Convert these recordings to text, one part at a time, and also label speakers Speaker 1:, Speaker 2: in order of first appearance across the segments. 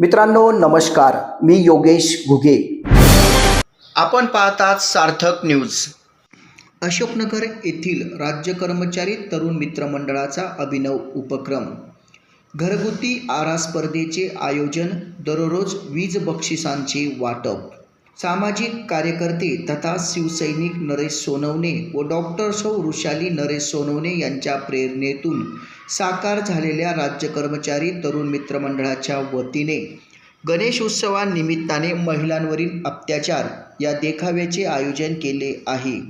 Speaker 1: मित्रांनो नमस्कार. मी योगेश घुगे. आपण पाहतात सार्थक न्यूज. अशोकनगर येथील राज्य कर्मचारी तरुण मित्र मंडळाचा अभिनव उपक्रम. घरगुती आरा स्पर्धेचे आयोजन दररोज वीज बक्षिसांचे वाटप. सामाजिक कार्यकर्ते तथा शिवसैनिक नरेश सोनवणे व डॉक्टर सौ वृषाली नरेश सोनवणे यांच्या प्रेरणेतून साकार झालेल्या राज्य कर्मचारी तरुण मित्रमंडळाच्या वतीने गणेश उत्सवानिमित्ताने महिलांवरील अत्याचार या देखाव्याचे आयोजन केले आहे.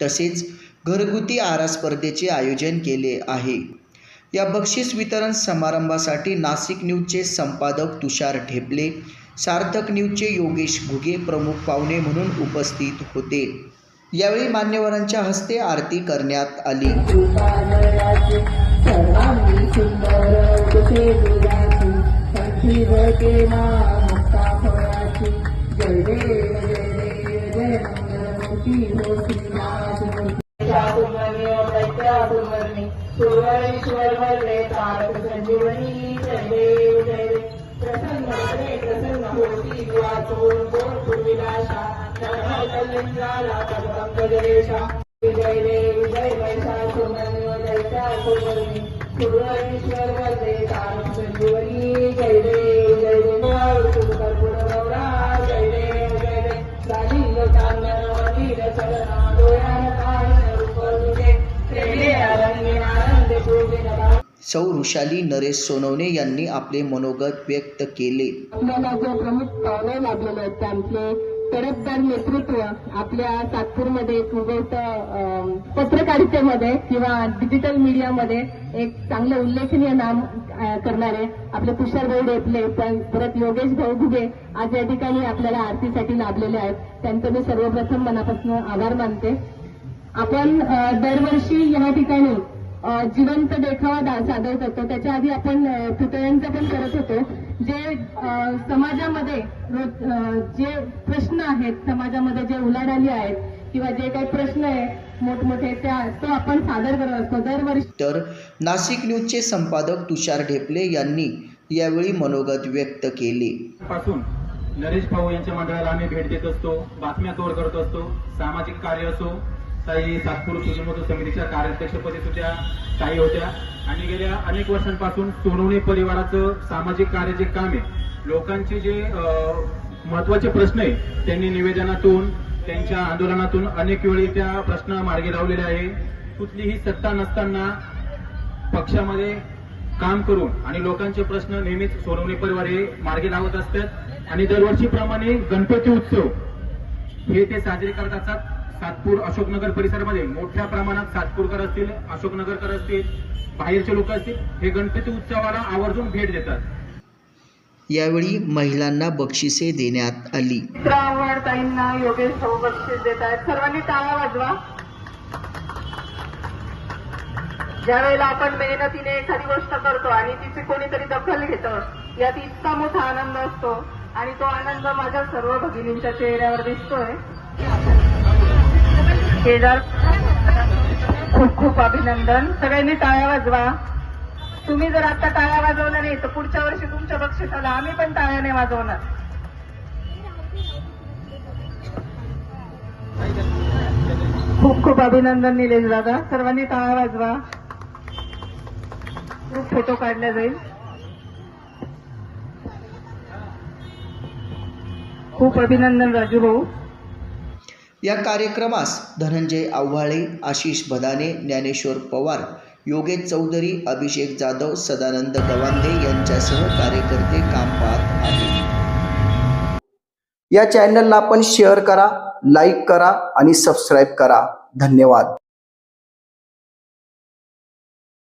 Speaker 1: तसेच घरगुती आरा स्पर्धेचे आयोजन केले आहे. या बक्षीस वितरण समारंभासाठी नाशिक न्यूजचे संपादक तुषार ढेपले सार्थक न्यूजचे योगेश घुगे प्रमुख पाहुणे म्हणून उपस्थित होते. यावेळी मान्यवरांच्या हस्ते आरती करण्यात आली.
Speaker 2: कृपालयाची विजय रे गोड विलासा कल्याणला पदपंकजरेशा जय देव सुरेश्वर वरदे तारक संजीवनी
Speaker 1: सौ ऋषाली नरेश सोनवणे यांनी आपले मनोगत व्यक्त केले.
Speaker 2: आपल्याला जे प्रमुख आहेत त्यांचे तरफदार नेतृत्व आपल्या सातपूरमध्ये उगवत पत्रकारितेमध्ये किंवा डिजिटल मीडियामध्ये एक चांगलं उल्लेखनीय नाम करणारे आपले तुषार भाऊ डेपले पण परत योगेश भाऊ घुगे आज या ठिकाणी आपल्याला आरतीसाठी लाभलेले आहेत. त्यांचं मी सर्वप्रथम मनापासून आभार मानते. आपण दरवर्षी या ठिकाणी जिवंत देखावा दा- सादर करतो. त्याच्या आधी आपण पुतळ्यांचं पण करत होतो. जे समाजामध्ये जे प्रश्न आहेत समाजामध्ये जे उलाढाली आहेत किंवा जे काही प्रश्न आहेत मोठमोठे त्या तो आपण सादर करत असतो. दरवर्षी
Speaker 1: तर नाशिक न्यूजचे संपादक तुषार ढेपले यांनी यावेळी मनोगत व्यक्त केले.
Speaker 3: पासून नरेश भाऊ यांच्या मंडळाला आम्ही भेट देत असतो बातम्या कव्हर करत असतो सामाजिक कार्य असो ताई सातपूर सुजनमोद समितीच्या कार्याध्यक्षपदी सुद्धा ताई होत्या. आणि गेल्या अनेक वर्षांपासून सोनवणे परिवाराचं सामाजिक कार्य जे काम आहे लोकांचे जे महत्त्वाचे प्रश्न आहे त्यांनी निवेदनातून त्यांच्या आंदोलनातून अनेक वेळी त्या प्रश्न मार्गी लावलेले आहे. कुठलीही सत्ता नसताना पक्षामध्ये काम करून आणि लोकांचे प्रश्न नेहमीच सोनवणे परिवार हे मार्गी लावत असतात. आणि दरवर्षीप्रमाणे गणपती उत्सव हे ते साजरे करत असतात. सातपूर अशोकनगर परिसरामध्ये मोठ्या प्रमाणात सातपूरकर असतील अशोकनगरकर असतील बाहेरचे लोक असतील हे गणपती उत्सवाला आवर्जून भेट देतात.
Speaker 1: यावेळी महिलांना बक्षिसे देण्यात आली.
Speaker 2: ताईंना योगेश भाऊ बक्षीस देत आहेत सर्वांनी टाळा वाजवा. ज्या वेळेला आपण मेहनतीने एखादी गोष्ट करतो आणि तिची कोणीतरी दखल घेतं यात इतका मोठा आनंद असतो आणि तो आनंद माझ्या सर्व भगिनींच्या चेहऱ्यावर दिसतोय. केदार खूप खूप अभिनंदन. सगळ्यांनी टाळ्या वाजवा. तुम्ही जर आता टाळ्या वाजवल्या नाही तर पुढच्या वर्षी तुमच्या बक्षिसाला आम्ही पण टाळ्याने वाजवणार. खूप खूप अभिनंदन निलेश दादा. सर्वांनी टाळ्या वाजवा. खूप फोटो काढला जाईल. खूप अभिनंदन राजू भाऊ.
Speaker 1: या कार्यक्रमास धनंजय आव्हाळे आशिष बदाने ज्ञानेश्वर पवार योगेश चौधरी अभिषेक जाधव सदानंद गवांदे यांच्यासह कार्यकर्ते काम पाहत आहेत. या चॅनलला आपण शेअर करा लाईक करा आणि सबस्क्राईब करा. धन्यवाद.